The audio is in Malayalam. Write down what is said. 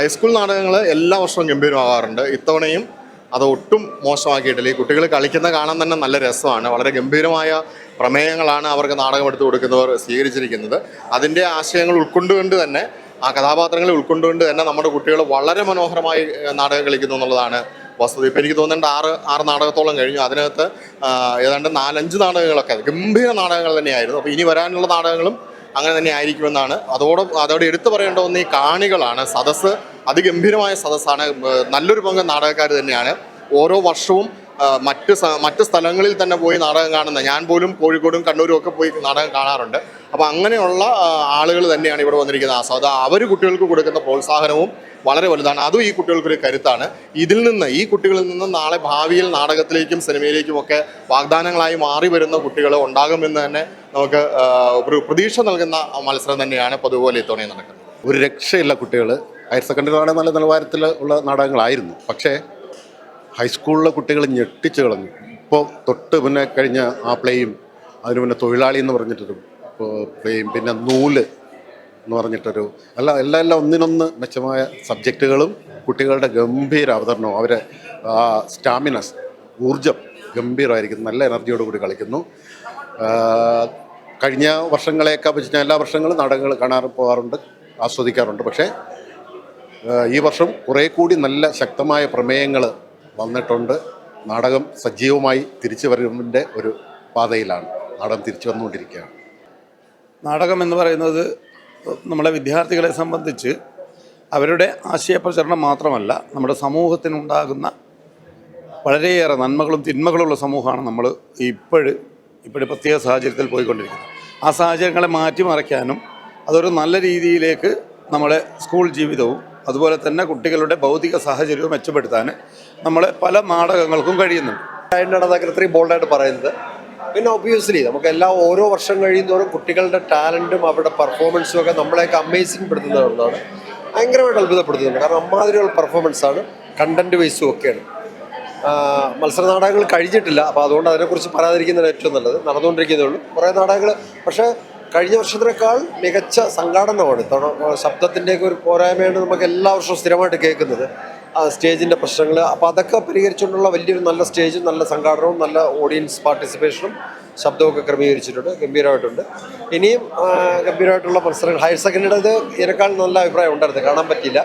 ഹൈസ്കൂൾ നാടകങ്ങൾ എല്ലാ വർഷവും ഗംഭീരമാകാറുണ്ട് ഇത്തവണയും അത് ഒട്ടും മോശമാക്കിയിട്ടില്ല. ഈ കുട്ടികൾ കളിക്കുന്ന കാണാൻ തന്നെ നല്ല രസമാണ്. വളരെ ഗംഭീരമായ പ്രമേയങ്ങളാണ് അവർക്ക് നാടകം എടുത്തു കൊടുക്കുന്നവർ സ്വീകരിച്ചിരിക്കുന്നത്. അതിന്റെ ആശയങ്ങൾ ഉൾക്കൊണ്ടുകൊണ്ട് തന്നെ ആ കഥാപാത്രങ്ങളെ ഉൾക്കൊണ്ടുകൊണ്ട് തന്നെ നമ്മുടെ കുട്ടികൾ വളരെ മനോഹരമായി നാടകം കളിക്കുന്നു എന്നുള്ളതാണ് വസ്തുത. ഇപ്പം എനിക്ക് തോന്നുന്നുണ്ട് ആറ് ആറ് നാടകത്തോളം കഴിഞ്ഞു. അതിനകത്ത് ഏതാണ്ട് നാലഞ്ച് നാടകങ്ങളൊക്കെ ഗംഭീര നാടകങ്ങൾ തന്നെയായിരുന്നു. അപ്പോൾ ഇനി വരാനുള്ള നാടകങ്ങളും അങ്ങനെ തന്നെ ആയിരിക്കുമെന്നാണ്. അതോടെ അതോടെ എടുത്തു പറയേണ്ട ഒന്ന് ഈ കാണികളാണ്. സദസ്സ് അതിഗംഭീരമായ സദസ്സാണ്. നല്ലൊരു പങ്ക് നാടകക്കാർ തന്നെയാണ്. ഓരോ വർഷവും മറ്റ് മറ്റ് സ്ഥലങ്ങളിൽ തന്നെ പോയി നാടകം കാണുന്ന ഞാൻ പോലും കോഴിക്കോടും കണ്ണൂരും ഒക്കെ പോയി നാടകം കാണാറുണ്ട്. അപ്പോൾ അങ്ങനെയുള്ള ആളുകൾ തന്നെയാണ് ഇവിടെ വന്നിരിക്കുന്നത് ആസ്വാദ അവർ കുട്ടികൾക്ക് കൊടുക്കുന്ന പ്രോത്സാഹനവും വളരെ വലുതാണ്. അതും ഈ കുട്ടികൾക്കൊരു കരുത്താണ്. ഇതിൽ നിന്ന് ഈ കുട്ടികളിൽ നിന്ന് നാളെ ഭാവിയിൽ നാടകത്തിലേക്കും സിനിമയിലേക്കും ഒക്കെ വാഗ്ദാനങ്ങളായി മാറി വരുന്ന കുട്ടികൾ ഉണ്ടാകുമെന്ന് തന്നെ നമുക്ക് ഒരു പ്രതീക്ഷ നൽകുന്ന മത്സരം തന്നെയാണ് പൊതുപോലെ ഇത്തവണ നടക്കുന്നത്. ഒരു രക്ഷയില്ല കുട്ടികൾ ഹയർ സെക്കൻഡറി നാടകം നല്ല നിലവാരത്തിൽ ഉള്ള നാടകങ്ങളായിരുന്നു. പക്ഷേ ഹൈസ്കൂളിലെ കുട്ടികൾ ഞെട്ടിച്ച് കളഞ്ഞു. ഇപ്പോൾ തൊട്ട് പിന്നെ കഴിഞ്ഞ ആ പ്ലേയും അതിന് പിന്നെ തൊഴിലാളി എന്ന് പറഞ്ഞിട്ടൊരു പ്ലേയും പിന്നെ നൂൽ എന്ന് പറഞ്ഞിട്ടൊരു അല്ല എല്ലാം എല്ലാം ഒന്നിനൊന്ന് മെച്ചമായ സബ്ജക്റ്റുകളും കുട്ടികളുടെ ഗംഭീര അവതരണവും അവരെ ആ സ്റ്റാമിനസ് ഊർജം ഗംഭീരമായിരിക്കും നല്ല എനർജിയോട് കൂടി കളിക്കുന്നു. കഴിഞ്ഞ വർഷങ്ങളെയൊക്കെ വെച്ച് ഞാൻ എല്ലാ വർഷങ്ങളും നാടകങ്ങൾ കാണാറ് പോകാറുണ്ട് ആസ്വദിക്കാറുണ്ട്. പക്ഷേ ഈ വർഷം കുറേ കൂടി നല്ല ശക്തമായ പ്രമേയങ്ങൾ വന്നിട്ടുണ്ട്. നാടകം സജീവമായി തിരിച്ചു വരവിന്റെ ഒരു പാതയിലാണ്. നാടകം തിരിച്ചു വന്നുകൊണ്ടിരിക്കുകയാണ്. നാടകം എന്ന് പറയുന്നത് നമ്മളെ വിദ്യാർത്ഥികളെ സംബന്ധിച്ച് അവരുടെ ആശയപ്രചരണം മാത്രമല്ല നമ്മുടെ സമൂഹത്തിനുണ്ടാകുന്ന വളരെയേറെ നന്മകളും തിന്മകളുള്ള സമൂഹമാണ് നമ്മൾ ഇപ്പോഴ് ഇപ്പോഴ് പ്രത്യേക സാഹചര്യത്തിൽ പോയിക്കൊണ്ടിരിക്കുന്നത്. ആ സാഹചര്യങ്ങളെ മാറ്റിമറിക്കാനും അതൊരു നല്ല രീതിയിലേക്ക് നമ്മുടെ സ്കൂൾ ജീവിതവും അതുപോലെ തന്നെ കുട്ടികളുടെ ഭൗതിക സാഹചര്യവും മെച്ചപ്പെടുത്താൻ നമ്മൾ പല നാടകങ്ങൾക്കും കഴിയുന്നുണ്ട്. അതിന്റെ ഇത്രയും ബോൾഡായിട്ട് പറയുന്നത്. പിന്നെ ഒബ്വിയസ്ലി നമുക്ക് എല്ലാ ഓരോ വർഷം കഴിയുന്നതോറും കുട്ടികളുടെ ടാലന്റും അവരുടെ പെർഫോമൻസും ഒക്കെ നമ്മളെയൊക്കെ അമേസിങ് പെടുത്തുന്ന ഒന്നാണ്. ഭയങ്കരമായിട്ട് അത്ഭുതപ്പെടുത്തുന്നുണ്ട്. കാരണം അമ്മാതിരിയുള്ള പെർഫോമൻസ് ആണ് കണ്ടന്റ് വൈസും ഒക്കെയാണ്. മത്സര നാടകങ്ങൾ കഴിഞ്ഞിട്ടില്ല. അപ്പോൾ അതുകൊണ്ട് അതിനെക്കുറിച്ച് പറയാതിരിക്കുന്നതാണ് ഏറ്റവും നല്ലത്. നടന്നുകൊണ്ടിരിക്കുന്നേ ഉള്ളൂ. കുറേ നാടകങ്ങൾ പക്ഷേ കഴിഞ്ഞ വർഷത്തിനേക്കാൾ മികച്ച സംഘാടനമാണ്. ഇത്തവണ ശബ്ദത്തിന്റെയൊക്കെ ഒരു പോരായ്മയാണ് നമുക്ക് എല്ലാ വർഷവും സ്ഥിരമായിട്ട് കേൾക്കുന്നത്. ആ സ്റ്റേജിന്റെ പ്രശ്നങ്ങൾ അപ്പോൾ അതൊക്കെ പരിഹരിച്ചുകൊണ്ടുള്ള വലിയൊരു നല്ല സ്റ്റേജും നല്ല സംഘാടനവും നല്ല ഓഡിയൻസ് പാർട്ടിസിപ്പേഷനും ശബ്ദമൊക്കെ ക്രമീകരിച്ചിട്ടുണ്ട് ഗംഭീരമായിട്ടുണ്ട്. ഇനിയും ഗംഭീരമായിട്ടുള്ള മത്സരങ്ങൾ. ഹയർ സെക്കൻഡറിയുടെ ഇതിനേക്കാൾ നല്ല അഭിപ്രായം ഉണ്ടായിരുന്നു. കാണാൻ പറ്റിയില്ല.